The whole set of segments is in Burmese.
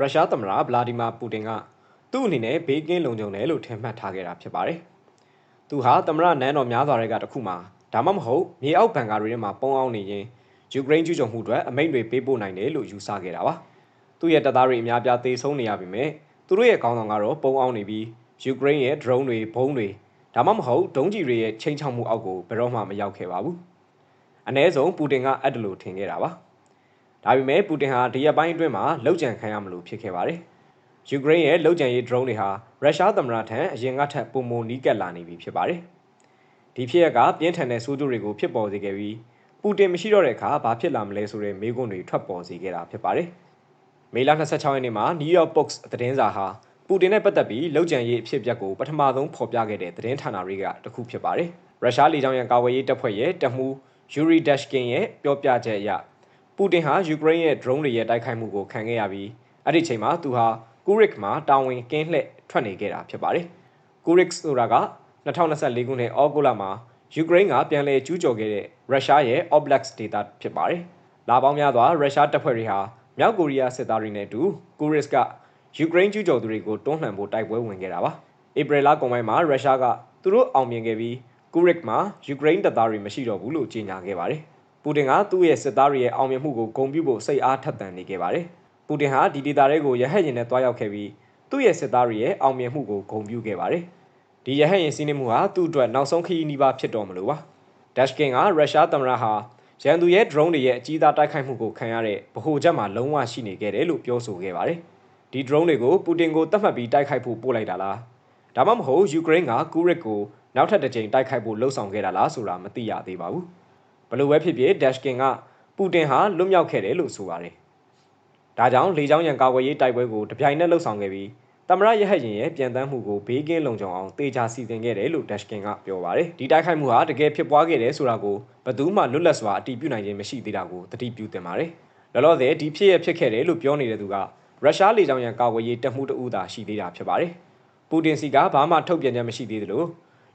ရုရှားသမ္မတဗလာဒီမာပူတင်ကသူ့အနေနဲ့ဘေးကင်းလုံခြုံတယ်လို့ထင်မှတ်ထားခဲ့တာဖြစ်ပါတယ်။သူဟာသမ္မတနန်းတော်များစွာတွေကတခုမှဒါမှမဟုတ်မြေအောက်ဘန်ကာတွေထဲမှာပုံအောင်နေရင်ယူကရိန်းကျူးကျော်မှုအတွက်အမိန့်တွေပေးပို့နိုင်တယ်လို့ယူဆခဲ့တာပါ။သူ့ရဲ့တပ်သားတွေအများပြားသေဆုံးနေရပြီမဲ့သူတို့ရဲ့ခေါင်းဆောင်ကတော့ပုံအောင်နေပြီးယူကရိန်းရဲ့ drone တွေဘုံးတွေဒါမှမဟုတ်ဒုံးကျည်တွေရဲ့ချိန်ချောက်မှုအောက်ကိုဘယ်တော့မှမရောက်ခဲ့ပါဘူး။အ ਨੇ ဆုံးပူတင်ကအဲ့ဒါလိုထင်ခဲ့တာပါ။ ဒါပေမဲ့ပူတင်ဟာဒီရက်ပိုင်းအတွင်းမှာလောက်ကျန်ခံရမလို့ဖြစ်ခဲ့ပါတယ်။ယူကရိန်းရဲ့လောက်ကျန်ရေး drone တွေဟာရုရှားသမ္မတထံအရင်ကထက်ပုံမနီးကပ်လာနေပြီဖြစ်ပါတယ်။ဒီဖြစ်ရက်ကပြင်းထန်တဲ့ဆိုးကျိုးတွေကိုဖြစ်ပေါ်စေခဲ့ပြီးပူတင်မရှိတော့တဲ့အခါဘာဖြစ်လာမလဲဆိုတဲ့မေးခွန်းတွေထွက်ပေါ်စေခဲ့တာဖြစ်ပါတယ်။မေလ26ရက်နေ့မှာ New York Post သတင်းစာဟာပူတင်နဲ့ပတ်သက်ပြီးလောက်ကျန်ရေးအဖြစ်အပျက်ကိုပထမဆုံးဖော်ပြခဲ့တဲ့သတင်းဌာနတွေကတစ်ခုဖြစ်ပါတယ်။ရုရှားလေကြောင်းရန်ကာကွယ်ရေးတပ်ဖွဲ့ရဲ့တပ်မှူးယူရီဒက်ရှ်ကင်ရဲ့ပြောပြချက်အရ ပူတင်ဟာယူကရိန်းရဲ့ drone တွေရဲ့တိုက်ခိုက်မှုကိုခံခဲ့ရပြီးအဲ့ဒီချိန်မှာသူဟာကူရစ်မှာတာဝန်ကင်းလှည့်ထွက်နေခဲ့တာဖြစ်ပါတယ်။ကူရစ်ဆိုတာက2024ခုနှစ်ဩဂုတ်လမှာယူကရိန်းကပြန်လည်ကျူးကျော်ခဲ့တဲ့ရုရှားရဲ့ Oblast ဒေသဖြစ်ပါတယ်။လာပေါင်းများစွာရုရှားတပ်ဖွဲ့တွေဟာမြောက်ကိုရီးယားစစ်သားတွေနဲ့အတူကူရစ်ကယူကရိန်းကျူးကျော်သူတွေကိုတွန်းလှန်ဖို့တိုက်ပွဲဝင်ခဲ့တာပါ။ဧပြီလကုန်ပိုင်းမှာရုရှားကသူတို့အောင်မြင်ခဲ့ပြီးကူရစ်မှာယူကရိန်းတပ်သားတွေမရှိတော့ဘူးလို့ကြေညာခဲ့ပါတယ်။ ပူတင်ကသူ့ရဲ့စစ်သားတွေရဲ့အောင်မြင်မှုကိုဂုဏ်ပြုဖို့စိတ်အားထက်သန်နေခဲ့ပါတယ်။ပူတင်ဟာဒီဒေသတွေကိုရဟတ်ယာဉ်နဲ့တွားရောက်ခဲ့ပြီးသူ့ရဲ့စစ်သားတွေရဲ့အောင်မြင်မှုကိုဂုဏ်ပြုခဲ့ပါတယ်။ဒီရဟတ်ယာဉ်စီးနှင်းမှုဟာသူ့အတွက်နောက်ဆုံးခရီးနီးပါးဖြစ်တော်မလို့ပါ။ဒက်ရှ်ကင်ကရုရှားသမ္မတဟာရန်သူရဲ့ drone တွေရဲ့အကြီးသားတိုက်ခိုက်မှုကိုခံရတဲ့ဗဟိုချက်မှာလုံးဝရှိနေခဲ့တယ်လို့ပြောဆိုခဲ့ပါတယ်။ဒီ drone တွေကိုပူတင်ကိုတတ်မှတ်ပြီးတိုက်ခိုက်ဖို့ပို့လိုက်တာလား။ဒါမှမဟုတ်ယူကရိန်းကကူရစ်ကိုနောက်ထပ်တစ်ကြိမ်တိုက်ခိုက်ဖို့လှုံ့ဆော်ခဲ့တာလားဆိုတာမသိရသေးပါဘူး။ ဘလို့ပဲဖြစ်ဖြစ်ဒက်ရှ်ကင်ကပူတင်ဟာလွတ်မြောက်ခဲ့တယ်လို့ဆိုပါတယ်။ဒါကြောင့်လေကြောင်းရန်ကာကွယ်ရေးတိုက်ပွဲကိုတပြိုင်နက်လှုပ်ဆောင်ခဲ့ပြီးတမရရဟတ်ရင်ရဲ့ပြန်တမ်းမှုကိုဘေးကင်းလုံခြုံအောင်တေချာစီစဉ်ခဲ့တယ်လို့ဒက်ရှ်ကင်ကပြောပါတယ်။ဒီတိုက်ခိုက်မှုဟာတကယ်ဖြစ်ပွားခဲ့တယ်ဆိုတာကိုဘယ်သူမှလွတ်လပ်စွာအတည်ပြုနိုင်ခြင်းမရှိသေးတာကိုသတိပြုသင့်ပါတယ်။လောလောဆယ်ဒီဖြစ်ရဖြစ်ခဲ့တယ်လို့ပြောနေတဲ့သူကရုရှားလေကြောင်းရန်ကာကွယ်ရေးတပ်မှုတအူးသာရှိသေးတာဖြစ်ပါတယ်။ပူတင်စီကဘာမှထုတ်ပြန်ချက်မရှိသေးသလို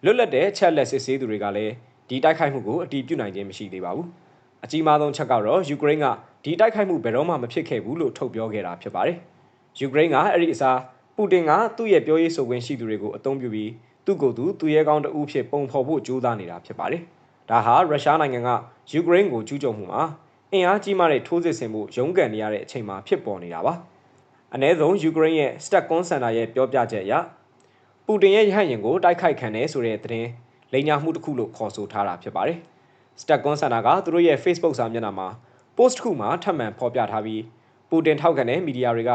လွတ်လပ်တဲ့ချက်လက်စစ်ဆေးသူတွေကလည်း ဒီတိုက်ခိုက်မှုကိုအတည်ပြုနိုင်ခြင်းမရှိသေးပါဘူး။အကြီးမားဆုံးချက်ကတော့ယူကရိန်းကဒီတိုက်ခိုက်မှုဘယ်တော့မှမဖြစ်ခဲ့ဘူးလို့ထုတ်ပြောခဲ့တာဖြစ်ပါတယ်။ယူကရိန်းကအဲ့ဒီအစားပူတင်ကသူ့ရဲ့ပြောရေးဆိုခွင့်ရှိသူတွေကိုအသုံးပြုပြီးသူ့ကိုယ်သူသူရဲကောင်းတအူးဖြစ်ပုံဖော်ဖို့ကြိုးစားနေတာဖြစ်ပါတယ်။ဒါဟာရုရှားနိုင်ငံကယူကရိန်းကိုကျူးကျော်မှုမှာအင်အားကြီးမားတဲ့ထိုးစစ်ဆင်မှုရုန်းကန်နေရတဲ့အချိန်မှာဖြစ်ပေါ်နေတာပါ။အ ਨੇ ဆုံးယူကရိန်းရဲ့ Stakon Center ရဲ့ပြောပြချက်အရပူတင်ရဲ့ရဟတ်ယာဉ်ကိုတိုက်ခိုက်ခံတယ်ဆိုတဲ့သတင်း လိမ်ညာမှုတစ်ခုလို့ခေါ်ဆိုထားတာဖြစ်ပါတယ်။ Stakon Center ကသူတို့ရဲ့ Facebook စာမျက်နှာမှာ post တစ်ခုမှာထပ်မံဖော်ပြထားပြီးပူတင်ထောက်ခံတဲ့မီဒီယာတွေက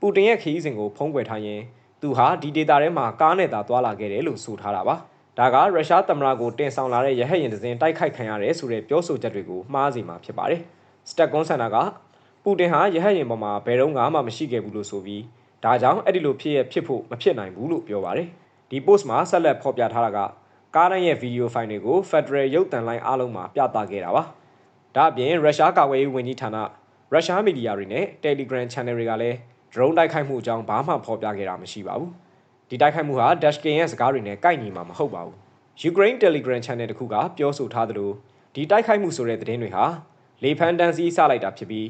ပူတင်ရဲ့ခရီးစဉ်ကိုဖုံးကွယ်ထားရင်သူဟာဒီဒေတာထဲမှာကားနဲ့သာသွားလာခဲ့တယ်လို့ဆိုထားတာပါ။ဒါကရုရှားသမ္မတကိုတင်ဆောင်လာတဲ့ရဟတ်ယာဉ်တစ်စင်းတိုက်ခိုက်ခံရတယ်ဆိုတဲ့ပြောဆိုချက်တွေကိုမှားစေမှာဖြစ်ပါတယ်။စတက်ကွန်ဆန်နာကပူတင်ဟာရဟတ်ယာဉ်ပေါ်မှာဘယ်တော့မှမရှိခဲ့ဘူးလို့ဆိုပြီးဒါကြောင့်အဲ့ဒီလိုဖြစ်ရဖြစ်ဖို့မဖြစ်နိုင်ဘူးလို့ပြောပါတယ်။ဒီ post မှာဆက်လက်ဖော်ပြထားတာက ကားတိုင်းရဲ့ဗီဒီယိုဖိုင်တွေကို Federal ရုပ်သံလိုင်းအားလုံးမှာပြသခဲ့တာပါ။ဒါအပြင်ရုရှားကာကွယ်ရေးဝန်ကြီးဌာနရုရှားမီဒီယာတွေနဲ့ Telegram Channel တွေကလည်း drone တိုက်ခိုက်မှုအကြောင်းဘာမှဖော်ပြခဲ့တာမရှိပါဘူး။ဒီတိုက်ခိုက်မှုဟာ Dashkin ရဲ့စကားတွေနဲ့ကိုက်ညီမှာမဟုတ်ပါဘူး။ Ukraine Telegram Channel တခုကပြောဆိုထားသလိုဒီတိုက်ခိုက်မှုဆိုတဲ့သတင်းတွေဟာလေဖန်တန်စီးစလိုက်တာဖြစ်ပြီး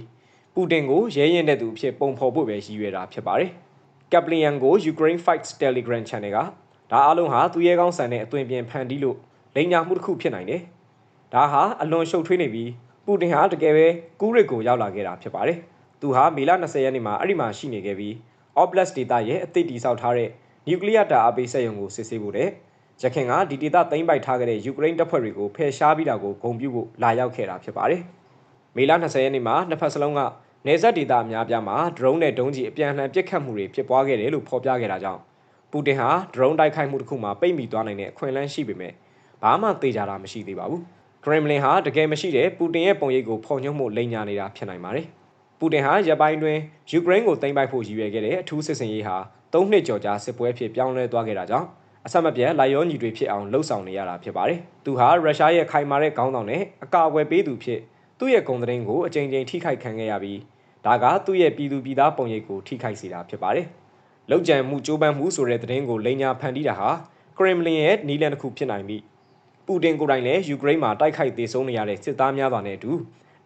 ပူတင်ကိုရဲရင်တဲ့သူအဖြစ်ပုံဖော်ဖို့ပဲရည်ရွယ်တာဖြစ်ပါတယ်။ Kaplian ကို Ukraine Fights Telegram Channel က ဒါအလုံးဟာသူရဲကောင်းဆန်တဲ့အသွင်ပြင်ဖန်တီးလို့လိန်ညာမှုတစ်ခုဖြစ်နိုင်တယ်။ဒါဟာအလွန်ရှုပ်ထွေးနေပြီးပူတင်ဟာတကယ်ပဲကူးရစ်ကိုရောက်လာခဲ့တာဖြစ်ပါတယ်။သူဟာမေလ20ရက်နေ့မှာအဲ့ဒီမှာရှိနေခဲ့ပြီး Oblast ဒေသရဲ့အသစ်တီဆောက်ထားတဲ့နျူကလ িয়ার ဓာတ်အားပေးစက်ရုံကိုစစ်ဆေးဖို့တဲ့ရခိုင်ကဒီဒေသသိမ်းပိုက်ထားခဲ့တဲ့ယူကရိန်းတပ်ဖွဲ့တွေကိုဖယ်ရှားပြီးတာကိုဂုံပြုဖို့လာရောက်ခဲ့တာဖြစ်ပါတယ်။မေလ20ရက်နေ့မှာနှစ်ဖက်စလုံးကနေဆက်ဒေသအများပြားမှာ drone နဲ့ဒုံးကျည်အပြန်အလှန်ပစ်ခတ်မှုတွေဖြစ်ပွားခဲ့တယ်လို့ဖော်ပြခဲ့တာကြောင့် ပူတင်ဟာ drone တိုက်ခိုက်မှုတစ်ခုမှာပိတ်မိသွားနိုင်တဲ့အခွင့်အလမ်းရှိပေမဲ့ဘာမှသေချာတာမရှိသေးပါဘူး။ Kremlin ဟာတကယ်မရှိတဲ့ပူတင်ရဲ့ပုံရိပ်ကိုဖော်ညွှန်းမှုလိမ်ညာနေတာဖြစ်နိုင်ပါတယ်။ပူတင်ဟာရပိုင်းတွင်ယူကရိန်းကိုသိမ်းပိုက်ဖို့ရည်ရွယ်ခဲ့တဲ့အထူးစစ်စင်ရေးဟာ၃နှစ်ကျော်ကြာစစ်ပွဲဖြစ်ပြောင်းလဲသွားခဲ့တာကြောင့်အဆက်မပြတ်လိုက်ရောညီတွေဖြစ်အောင်လှုပ်ဆောင်နေရတာဖြစ်ပါတယ်။သူဟာရုရှားရဲ့ခိုင်မာတဲ့ခေါင်းဆောင်နဲ့အကာအကွယ်ပေးသူဖြစ်သူ့ရဲ့ဂုဏ်သတင်းကိုအကြိမ်ကြိမ်ထိခိုက်ခံခဲ့ရပြီးဒါကသူ့ရဲ့ပြည်သူပြည်သားပုံရိပ်ကိုထိခိုက်စေတာဖြစ်ပါတယ်။ လောက်ကျန်မှုကြိုးပမ်းမှုဆိုတဲ့သတင်းကိုလိန်ညာဖန်တီးတာဟာကရင်မလင်ရဲ့နီလန်တစ်ခုဖြစ်နိုင်ပြီးပူတင်ကိုယ်တိုင်လည်းယူကရိန်းမှာတိုက်ခိုက်သေဆုံးနေရတဲ့စစ်သားများစွာနဲ့အတူ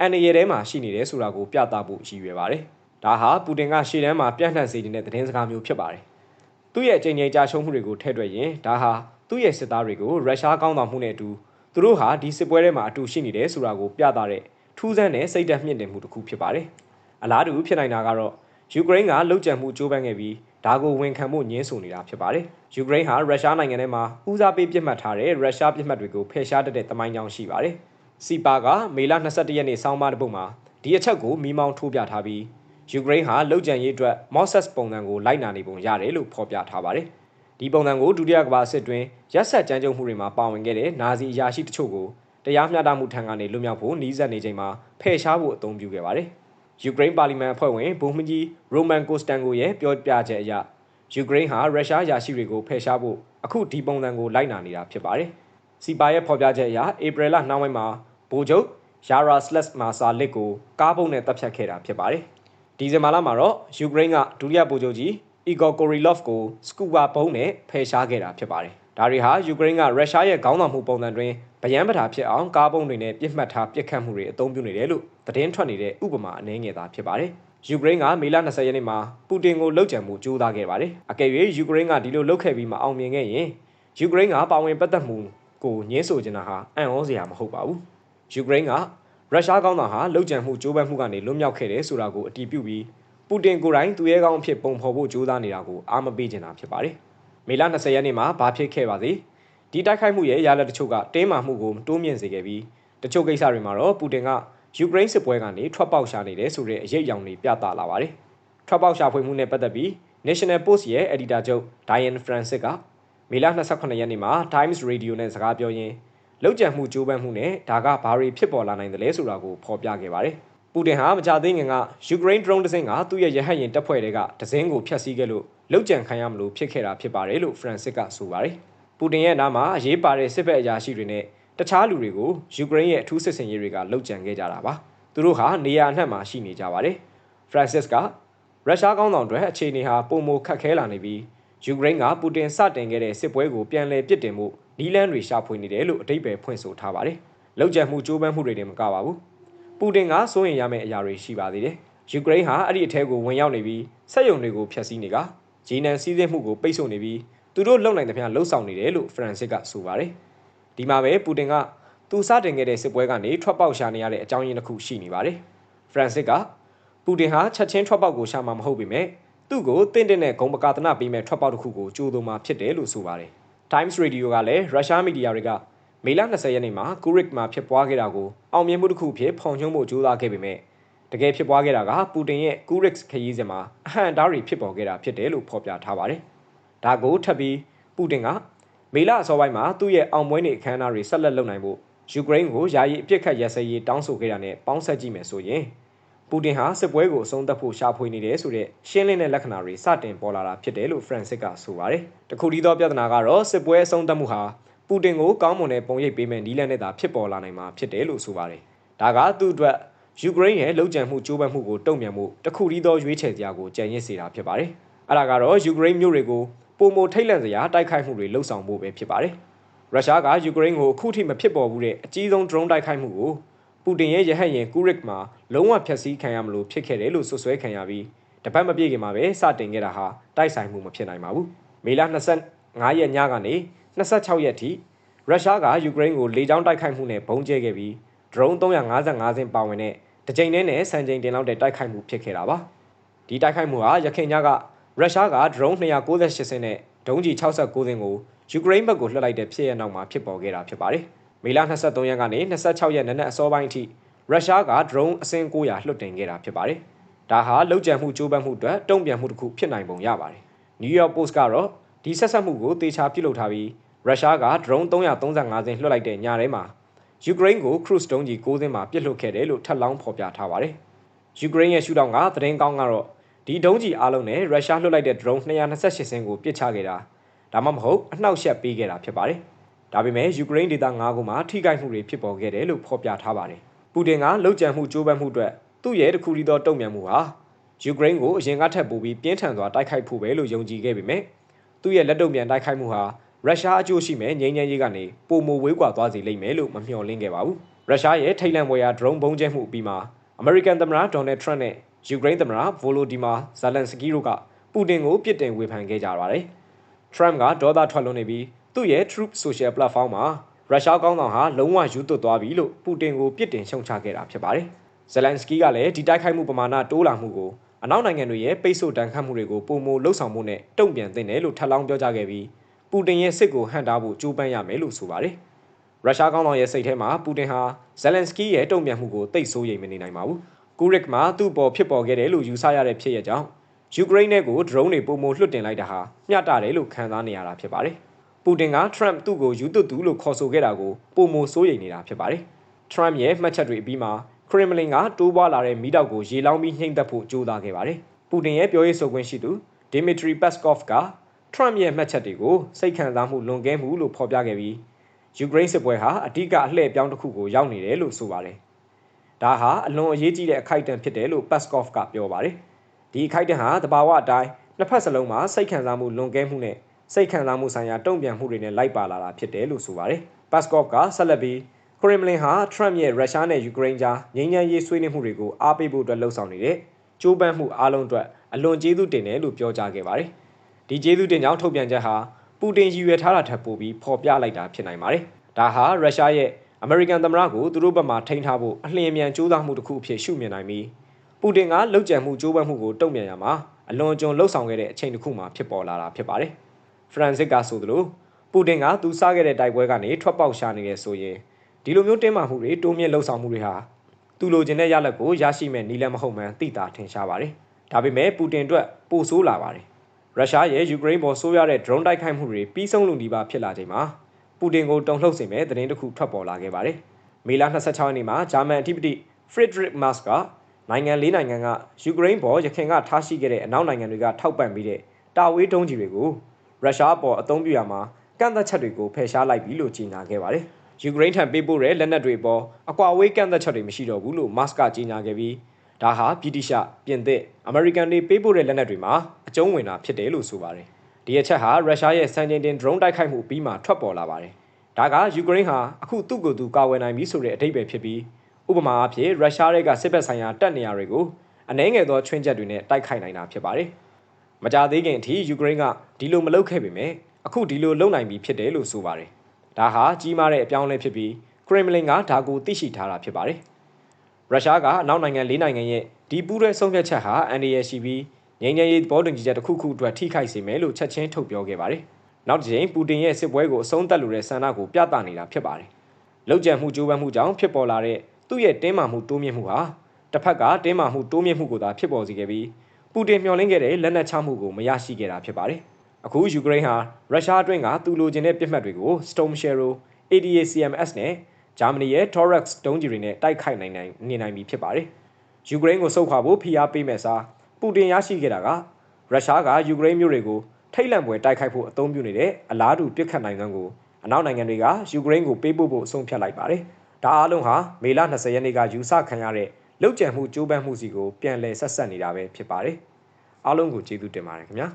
အန်ရရဲထဲမှာရှိနေတယ်ဆိုတာကိုပြသဖို့ရည်ရွယ်ပါတယ်။ဒါဒါဟာပူတင်ကရှေ့တန်းမှာပြန့်နှံ့စေနေတဲ့သတင်းစကားမျိုးဖြစ်ပါတယ်။သူ့ရဲ့အချိန်ချင်းကြာရှုံးမှုတွေကိုထည့်တွက်ရင်ဒါဟာသူ့ရဲ့စစ်သားတွေကိုရုရှားကောင်းဆောင်မှုနဲ့အတူသူတို့ဟာဒီစစ်ပွဲထဲမှာအတူရှိနေတယ်ဆိုတာကိုပြသတဲ့ထူးဆန်းတဲ့စိတ်ဓာတ်မြင့်တင်မှုတစ်ခုဖြစ်ပါတယ်။အလားတူဖြစ်နိုင်တာကတော့ယူကရိန်းကလှုပ်ကြံမှုကြိုးပမ်းခဲ့ပြီး ဒါကိုဝန်ခံဖို့ညှင်းဆိုနေတာဖြစ်ပါတယ်။ယူကရိန်းဟာရုရှားနိုင်ငံထဲမှာဦးစားပေးပြစ်မှတ်ထားတဲ့ရုရှားပြစ်မှတ်တွေကိုဖယ်ရှားတတ်တဲ့တမိုင်းကြောင်းရှိပါတယ်။စီပါကမေလ22ရက်နေ့စောင်းပါတစ်ပုဒ်မှာဒီအချက်ကိုမိမောင်းထိုးပြထားပြီးယူကရိန်းဟာလှုပ်ကြံရေးအတွက် Moses ပုံစံကိုလိုက်နာနေပုံရတယ်လို့ဖော်ပြထားပါတယ်။ဒီပုံစံကိုဒုတိယကမ္ဘာစစ်တွင်ရက်ဆက်ကြမ်းကြုတ်မှုတွေမှာပါဝင်ခဲ့တဲ့နာဇီအရာရှိတချို့ကိုတရားမျှတမှုထံကနေလွတ်မြောက်ဖို့နှီးစပ်နေချိန်မှာဖယ်ရှားဖို့အသုံးပြုခဲ့ပါတယ်။ ယူကရိန်းပါလီမန်အဖွဲ့ဝင်ဘုံမကြီးရိုမန်ကိုစတန်ကိုရဲ့ပြောပြချက်အရယူကရိန်းဟာရုရှားယာရှိတွေကိုဖယ်ရှားဖို့အခုဒီပုံစံကိုလိုက်နာနေတာဖြစ်ပါတယ်။စီပါရဲ့ဖော်ပြချက်အရဧပြီလနှောင်းပိုင်းမှာဗိုလ်ချုပ်ယာရာစလက်မာဆာလစ်ကိုကားပုံနဲ့တပ်ဖြတ်ခဲ့တာဖြစ်ပါတယ်။ဒီဇင်ဘာလမှာတော့ယူကရိန်းကဒုတိယဗိုလ်ချုပ်ကြီးအီဂေါ်ကိုရီလော့ဖ်ကိုစကူဘာဘုံနဲ့ဖယ်ရှားခဲ့တာဖြစ်ပါတယ်။ ဒါတွေဟာယူကရိန်းကရုရှားရဲ့ခေါင်းဆောင်မှုပုံစံတွင်ဗျံပဓာဖြစ်အောင်ကားပုံတွေနဲ့ပြစ်မှတ်ထားပြစ်ခတ်မှုတွေအသုံးပြုနေတယ်လို့သတင်းထွက်နေတဲ့ဥပမာအနည်းငယ်သာဖြစ်ပါတယ်။ယူကရိန်းကမေလ20ရက်နေ့မှာပူတင်ကိုလှုပ်ကြံမှုကြိုးစားခဲ့ပါတယ်။အကယ်၍ယူကရိန်းကဒီလိုလှုပ်ခဲ့ပြီးမှအောင်မြင်ခဲ့ရင်ယူကရိန်းကပါဝင်ပတ်သက်မှုကိုညှင်းဆိုချင်တာဟာအံ့ဩစရာမဟုတ်ပါဘူး။ယူကရိန်းကရုရှားကောင်းဆောင်ဟာလှုပ်ကြံမှုကြိုးပမ်းမှုကနေလွတ်မြောက်ခဲ့တယ်ဆိုတာကိုအတည်ပြုပြီးပူတင်ကိုယ်တိုင်သူရဲကောင်းအဖြစ်ပုံဖော်ဖို့ကြိုးစားနေတာကိုအားမပေးချင်တာဖြစ်ပါတယ်။ မေလ20ရက်နေ့မှာဘာဖြစ်ခဲ့ပါစေ။ဒီတိုက်ခိုက်မှုရဲ့ရလဒ်တချို့ကတင်းမာမှုကိုတိုးမြင့်စေခဲ့ပြီးတချို့ကိစ္စတွေမှာတော့ပူတင်ကယူကရိန်းစစ်ပွဲကနေထွက်ပေါက်ရှာနေတယ်ဆိုတဲ့အရေးအယောင်တွေပြသလာပါတယ်။ထွက်ပေါက်ရှာဖွေမှုနဲ့ပတ်သက်ပြီး National Post ရဲ့ editor ချုပ် Diane Francis ကမေလ28ရက်နေ့မှာ Times Radio နဲ့စကားပြောရင်းလောက်ကျန်မှုကြိုးပမ်းမှုနဲ့ဒါကဘာတွေဖြစ်ပေါ်လာနိုင်တယ်လဲဆိုတာကိုဖော်ပြခဲ့ပါတယ်။ ပူတင်ဟာမကြသေးခင်ကယူကရိန်း drone တစ်စင်းကသူ့ရဲ့ရဟတ်ယာဉ်တပ်ဖွဲ့တွေကတစင်းကိုဖျက်ဆီးခဲ့လို့လောက်ကျန်ခံရမလို့ဖြစ်ခဲ့တာဖြစ်ပါတယ်လို့ Francis ကဆိုပါတယ်။ပူတင်ရဲ့နားမှာအရေးပါတဲ့စစ်ဘက်အရာရှိတွေနဲ့တခြားလူတွေကိုယူကရိန်းရဲ့အထူးစစ်စင်ရေးတွေကလှုပ်ကြံခဲ့ကြတာပါသူတို့ဟာနေရာအနှံ့မှာရှိနေကြပါတယ်ဖရန်စစ်ကရုရှားကောင်းဆောင်တွေအခြေအနေဟာပုံမခက်ခဲလာနေပြီးယူကရိန်းကပူတင်စတင်ခဲ့တဲ့စစ်ပွဲကိုပြန်လည်ပစ်တင်မှုနီလန်းတွေရှာဖွေနေတယ်လို့အတိတ်ပဲဖွင့်ဆိုထားပါတယ်လောက်ကျန်မှုကြိုးပမ်းမှုတွေတင်မကပါဘူး ပူတင်ကစိုးရင်ရမယ့်အရာတွေရှိပါသေးတယ်ယူကရိန်းဟာအဲ့ဒီအထက်ကိုဝင်ရောက်နေပြီးစက်ရုံတွေကိုဖျက်ဆီးနေကဂျီနန်စီးဆင်းမှုကိုပိတ်ဆို့နေပြီးသူတို့လုံနိုင်သမျှလှုပ်ဆောင်နေတယ်လို့ဖရန်စစ်ကဆိုပါတယ်ဒီမှာပဲပူတင်ကသူစတင်ခဲ့တဲ့စစ်ပွဲကနေထွက်ပေါက်ရှာနေရတဲ့အကြောင်းရင်းတစ်ခုရှိနေပါတယ်။ဖရန်စစ်ကပူတင်ဟာချက်ချင်းထွက်ပေါက်ကိုရှာမှာမဟုတ်ပေမဲ့သူ့ကိုတင့်တင့်နဲ့ဂုံပကာသနာပေးမဲ့ထွက်ပေါက်တစ်ခုကိုကြိုးသွမှာဖြစ်တယ်လို့ဆိုပါတယ်။ Times Radio ကလည်းရုရှားမီဒီယာတွေက မေလ20ရက်နေ့မှာကူရစ်မှာဖြစ်ပွားခဲ့တာကိုအောင်မြင်မှုတစ်ခုဖြစ်ဖော်ညွှန်းဖို့ကြိုးစားခဲ့ပေမဲ့တကယ်ဖြစ်ပွားခဲ့တာကပူတင်ရဲ့ကူရစ်ခရီးစဉ်မှာအဟန့်တားတွေဖြစ်ပေါ်ခဲ့တာဖြစ်တယ်လို့ဖော်ပြထားပါတယ်။ဒါကိုထပ်ပြီးပူတင်ကမေလအစောပိုင်းမှာသူ့ရဲ့အောင်ပွဲနေအခမ်းအနားတွေဆက်လက်လုပ်နိုင်ဖို့ယူကရိန်းကိုယာယီအပြစ်ခတ်ရစဲရေးတောင်းဆိုခဲ့တာနဲ့ပေါင်းဆက်ကြည့်မယ်ဆိုရင်ပူတင်ဟာစစ်ပွဲကိုအဆုံးသတ်ဖို့ရှာဖွေနေတယ်ဆိုတဲ့ရှင်းလင်းတဲ့လက္ခဏာတွေစတင်ပေါ်လာတာဖြစ်တယ်လို့ဖရန်စစ်ကဆိုပါတယ်။တခုတည်းသောပြဿနာကတော့စစ်ပွဲအဆုံးသတ်မှုဟာ ပူတင်ကိုကောင်းမွန်တဲ့ပုံရိပ်ပေးမဲ့နီးလန်းနဲ့သာဖြစ်ပေါ်လာနိုင်မှာဖြစ်တယ်လို့ဆိုပါတယ်။ဒါကသူ့အတွက်ယူကရိန်းရဲ့လုံခြံမှုကြိုးပမ်းမှုကိုတုံ့ပြန်မှုတခုတည်းသောရွေးချယ်စရာကိုကြံရစ်စေတာဖြစ်ပါတယ်။အဲ့ဒါကတော့ယူကရိန်းမျိုးတွေကိုပုံမထိတ်လန့်စရာတိုက်ခိုက်မှုတွေလှုပ်ဆောင်ဖို့ပဲဖြစ်ပါတယ်။ရုရှားကယူကရိန်းကိုအခုထိမဖြစ်ပေါ်ဘူးတဲ့အကြီးဆုံး drone တိုက်ခိုက်မှုကိုပူတင်ရဲ့ရဟတ်ယာဉ်ကူရစ်မှာလုံးဝဖျက်ဆီးခံရမလို့ဖြစ်ခဲ့တယ်လို့ဆွဆွဲခံရပြီးတပတ်မပြည့်ခင်မှာပဲစတင်ခဲ့တာဟာတိုက်ဆိုင်မှုမဖြစ်နိုင်ပါဘူးမေလ25ရက်ညကနေ 26ရက်ထိရုရှားကယူကရိန်းကိုလေကြောင်းတိုက်ခိုက်မှုနဲ့ဘုံကျဲခဲ့ပြီး drone 355စင်းပါဝင်တဲ့တကြိမ်နဲ့စံချိန်တင်လောက်တဲ့တိုက်ခိုက်မှုဖြစ်ခဲ့တာပါဒီတိုက်ခိုက်မှုဟာရခိုင်ညကရုရှားက drone 298စင်းနဲ့ဒုံးကျည်69စင်းကိုယူကရိန်းဘက်ကိုလွှတ်လိုက်တဲ့ဖြစ်ရနောက်မှာဖြစ်ပေါ်ခဲ့တာဖြစ်ပါတယ်။မေလ23ရက်ကနေ26ရက်နနက်အစောပိုင်းအထိရုရှားက drone အစင်း900လွှတ်တင်ခဲ့တာဖြစ်ပါတယ်။ဒါဟာလုံခြံမှုကြိုးပမ်းမှုအတွက်တုံ့ပြန်မှုတစ်ခုဖြစ်နိုင်ပုံရပါတယ်။ New York Post ကတော့ဒီဆက်ဆက်မှုကိုတေချာပြုလုပ်ထားပြီး ရုရှားက drone 335စင်းလွှတ်လိုက်တဲ့ညထဲမှာယူကရိန်းကို cruise တုံးကြီး9စင်းမှာပစ်လွှတ်ခဲ့တယ်လို့ထပ်လောင်းဖော်ပြထားပါတယ်။ယူကရိန်းရဲ့ရှုထောင့်ကသတင်းကောင်းကတော့ဒီဒုံးကြီးအားလုံးနဲ့ရုရှားလွှတ်လိုက်တဲ့ drone 228စင်းကိုပစ်ချခဲ့တာဒါမှမဟုတ်အနှောက်အယှက်ပေးခဲ့တာဖြစ်ပါတယ်။ဒါပေမဲ့ယူကရိန်းဒေသ၅ခုမှာထိခိုက်မှုတွေဖြစ်ပေါ်ခဲ့တယ်လို့ဖော်ပြထားပါတယ်။ပူတင်ကလှုပ်ကြံမှုကြိုးပမ်းမှုအတွက်သူ့ရဲ့တခုတည်းသောတုံ့ပြန်မှုဟာယူကရိန်းကိုအရင်ကထပ်ပိုပြီးပြင်းထန်စွာတိုက်ခိုက်ဖို့ပဲလို့ယုံကြည်ခဲ့ပေမဲ့သူ့ရဲ့လက်တုံ့ပြန်တိုက်ခိုက်မှုဟာ ရုရှားအကျိုးရှိမဲ့ငြိမ်းချမ်းရေးကနေပုံမဝေးကွာသွားစေလိမ့်မယ်လို့မမျှော်လင့်ခဲ့ပါဘူး။ရုရှားရဲ့ထိတ်လန့်ပွဲရာ drone ဘုံကျဲမှုအပြီးမှာအမေရိကန်သမ္မတဒေါ်နယ်ထရန့်နဲ့ယူကရိန်းသမ္မတဗိုလိုဒီမာဇာလန်စကီတို့ကပူတင်ကိုပြစ်တင်ဝေဖန်ခဲ့ကြပါတယ်။ Trump ကဒေါသထွက်လွန်နေပြီးသူ့ရဲ့ Truth Social Platform မှာရုရှားကောင်းဆောင်ဟာလုံးဝယူသွတ်သွားပြီလို့ပူတင်ကိုပြစ်တင်ရှုံချခဲ့တာဖြစ်ပါတယ်။ဇလန်စကီကလည်းဒီတိုက်ခိုက်မှုပမာဏတိုးလာမှုကိုအနောက်နိုင်ငံတွေရဲ့ပိတ်ဆို့တန်ခတ်မှုတွေကိုပုံမလှုပ်ဆောင်မှုနဲ့တုံ့ပြန်သင့်တယ်လို့ထပ်လောင်းပြောကြားခဲ့ပြီး ပူတင်ရဲ့စစ်ကိုဟန့်တားဖို့ကြိုးပမ်းရမယ်လို့ဆိုပါတယ်။ရုရှားကောင်းဆောင်ရဲ့စိတ်ထဲမှာပူတင်ဟာဇလန်စကီရဲ့တုံ့ပြန်မှုကိုတိတ်ဆိုးရိမ်မနေနိုင်ပါဘူး။ကူရစ်မှာသူ့ပေါ်ဖြစ်ပေါ်ခဲ့တယ်လို့ယူဆရတဲ့ဖြစ်ရကြောင်းယူကရိန်းနဲ့ကိုဒရုန်းတွေပုံမလွှတ်တင်လိုက်တာဟာမျှတတယ်လို့ခံစားနေရတာဖြစ်ပါတယ်။ပူတင်ကထရမ်သူ့ကိုယူသွသူလို့ခေါ်ဆိုခဲ့တာကိုပုံမစိုးရိမ်နေတာဖြစ်ပါတယ်။ထရမ်ရဲ့မှတ်ချက်တွေအပြီးမှာခရမလင်ကတိုးပွားလာတဲ့မိတောက်ကိုရေလောင်းပြီးနှိမ့်သက်ဖို့ကြိုးစားခဲ့ပါတယ်။ပူတင်ရဲ့ပြောရေးဆိုခွင့်ရှိသူဒီမီထရီပက်စကော့ဖ်က ထရမ်ရဲ့မှတ်ချက်တွေကိုစိတ်ခံစားမှုလွန်ကဲမှုလို့ဖော်ပြခဲ့ပြီးယူကရိန်းစစ်ပွဲဟာအဓိကအလှည့်ပြောင်းတစ်ခုကိုရောက်နေတယ်လို့ဆိုပါတယ်။ဒါဟာအလွန်အရေးကြီးတဲ့အခိုက်အတန့်ဖြစ်တယ်လို့ပက်စကော့ဖ်ကပြောပါတယ်။ဒီအခိုက်အတန့်ဟာတဘာဝအတိုင်းနှစ်ဖက်စလုံးမှာစိတ်ခံစားမှုလွန်ကဲမှုနဲ့စိတ်ခံစားမှုဆိုင်ရာတုံ့ပြန်မှုတွေနဲ့လိုက်ပါလာတာဖြစ်တယ်လို့ဆိုပါတယ်။ပတ်စကော့ကဆက်လက်ပြီးခရမလင်ဟာထရမ့်ရဲ့ရုရှားနဲ့ယူကရိန်းကြားငြိမ်းချမ်းရေးဆွေးနွေးမှုတွေကိုအားပေးဖို့အတွက်လှုံ့ဆော်နေတဲ့ကြိုးပမ်းမှုအားလုံးအတွက်အလွန်ကျေးဇူးတင်တယ်လို့ပြောကြားခဲ့ပါတယ်။ ဒီကျေးဇူးတင်ကြောင်းထုတ်ပြန်ချက်ဟာပူတင်ရည်ရွယ်ထားတာထပ်ပိုပြီးဖော်ပြလိုက်တာဖြစ်နိုင်ပါတယ်။ဒါဟာရုရှားရဲ့အမေရိကန်သမ္မတကိုသူတို့ဘက်မှထိန်းထားဖို့အလျင်အမြန်ကြိုးစားမှုတစ်ခုအဖြစ်ရှုမြင်နိုင်ပြီးပူတင်ကလှုပ်ကြံမှုကြိုးပမ်းမှုကိုတုံ့ပြန်ရမှာအလွန်ကျွံလှုပ်ဆောင်ခဲ့တဲ့အချိန်တစ်ခုမှဖြစ်ပေါ်လာတာဖြစ်ပါတယ်။ဖရန်စစ်ကဆိုသလိုပူတင်ကသူစားခဲ့တဲ့တိုက်ပွဲကနေထွက်ပေါက်ရှာနေတယ်ဆိုရင်ဒီလိုမျိုးတင်းမာမှုတွေတိုးမြင့်လှုပ်ဆောင်မှုတွေဟာသူလိုချင်တဲ့ရလဒ်ကိုရရှိမဲ့နည်းလမ်းမဟုတ်မှန်းသိတာထင်ရှားပါတယ်။ဒါပေမဲ့ပူတင်အတွက်ပိုဆိုးလာပါတယ်။ ရုရှားရဲ့ယူကရိန်းပေါ်ဆိုးရတဲ့ drone တိုက်ခိုက်မှုတွေပြီးဆုံးလုံဒီပါဖြစ်လာချိန်မှာပူတင်ကိုတုံ့လှုပ်စေမဲ့သတင်းတစ်ခုထွက်ပေါ်လာခဲ့ပါတယ်။မေလ26ရက်နေ့မှာဂျာမန်အဓိပတိ Friedrich Merz ကနိုင်ငံလေးနိုင်ငံကယူကရိန်းပေါ်ရခိုင်ကထားရှိခဲ့တဲ့အနောက်နိုင်ငံတွေကထောက်ပံ့ပြီးတဲ့တာဝေးတုံးကြီးတွေကိုရုရှားပေါ်အသုံးပြုရမှာကန့်သက်ချက်တွေကိုဖယ်ရှားလိုက်ပြီလို့ကြေညာခဲ့ပါတယ်။ယူကရိန်းထံပေးပို့တဲ့လက်နက်တွေပေါ်အကွာအဝေးကန့်သက်ချက်တွေမရှိတော့ဘူးလို့မတ်စ်ကကြေညာခဲ့ပြီး ဒါဟာဗြိတိရှပြင်သစ်အမေရိကန်တွေပေးပို့တဲ့လက်နက်တွေမှာအကျုံးဝင်တာဖြစ်တယ်လို့ဆိုပါတယ်။ဒီအချက်ဟာရုရှားရဲ့စံချိန်တင် drone တိုက်ခိုက်မှုပြီးမှထွက်ပေါ်လာပါတယ်။ဒါကယူကရိန်းဟာအခုသူ့ကိုယ်သူကာဝယ်နိုင်ပြီဆိုတဲ့အထိပ္ပယ်ဖြစ်ပြီးဥပမာအဖြစ်ရုရှားတွေကစစ်ဘက်ဆိုင်ရာတပ်နေရာတွေကိုအနှဲငယ်သောချွင်းချက်တွေနဲ့တိုက်ခိုက်နိုင်တာဖြစ်ပါတယ်။မကြသေးခင်အထိယူကရိန်းကဒီလိုမလုပ်ခဲ့ပေမဲ့အခုဒီလိုလုပ်နိုင်ပြီဖြစ်တယ်လို့ဆိုပါတယ်။ဒါဟာကြီးမားတဲ့အပြောင်းအလဲဖြစ်ပြီးခရမလင်ကဒါကိုသိရှိထားတာဖြစ်ပါတယ်။ ရုရှားကအနောက်နိုင်ငံ၄နိုင်ငံရဲ့ဒီပူးရဲဆုံးဖြတ်ချက်ဟာအန်ဒီရရှိပြီးငြိမ်းချမ်းရေးဘောတွင်ကြီးချက်တစ်ခုခုအတွက်ထိခိုက်စေမယ်လို့ချက်ချင်းထုတ်ပြောခဲ့ပါတယ်။နောက်တစ်ချိန်ပူတင်ရဲ့စစ်ပွဲကိုအဆုံးသတ်လိုတဲ့ဆန္ဒကိုပြသနေတာဖြစ်ပါတယ်။လောက်ကျန်မှုကြိုးပမ်းမှုကြောင့်ဖြစ်ပေါ်လာတဲ့သူ့ရဲ့တင်းမာမှုတိုးမြင့်မှုဟာတစ်ဖက်ကတင်းမာမှုတိုးမြင့်မှုကိုသာဖြစ်ပေါ်စေခဲ့ပြီးပူတင်မျှော်လင့်ခဲ့တဲ့လက်နက်ချမှုကိုမရရှိခဲ့တာဖြစ်ပါတယ်။အခုယူကရိန်းဟာရုရှားအတွင်းကသူလိုချင်တဲ့ပြစ်မှတ်တွေကို Storm Shadow, ADACMS နဲ့ ဂျာမနီရဲ့ Torrex ဒုံးကျည်တွေနဲ့တိုက်ခိုက်နိုင်နိုင်နေနိုင်ပြီဖြစ်ပါတယ်။ယူကရိန်းကိုစုခွာဖို့ဖိအားပေးမဲ့စားပူတင်ရရှိခဲ့တာကရုရှားကယူကရိန်းမြို့တွေကိုထိတ်လန့်ပွဲတိုက်ခိုက်ဖို့အသုံးပြုနေတဲ့အလားတူပြစ်ခတ်နိုင်တဲ့ကိုအနောက်နိုင်ငံတွေကယူကရိန်းကိုပေးပို့ဖို့အဆုံးဖြတ်လိုက်ပါတယ်။ဒါအားလုံးဟာမေလ20ရက်နေ့ကယူဆခံရတဲ့လောက်ကျန်မှုကြိုးပမ်းမှုစီကိုပြန်လည်ဆက်ဆက်နေတာပဲဖြစ်ပါတယ်အားလုံးကိုကျေးဇူးတင်ပါတယ်ခင်ဗျာ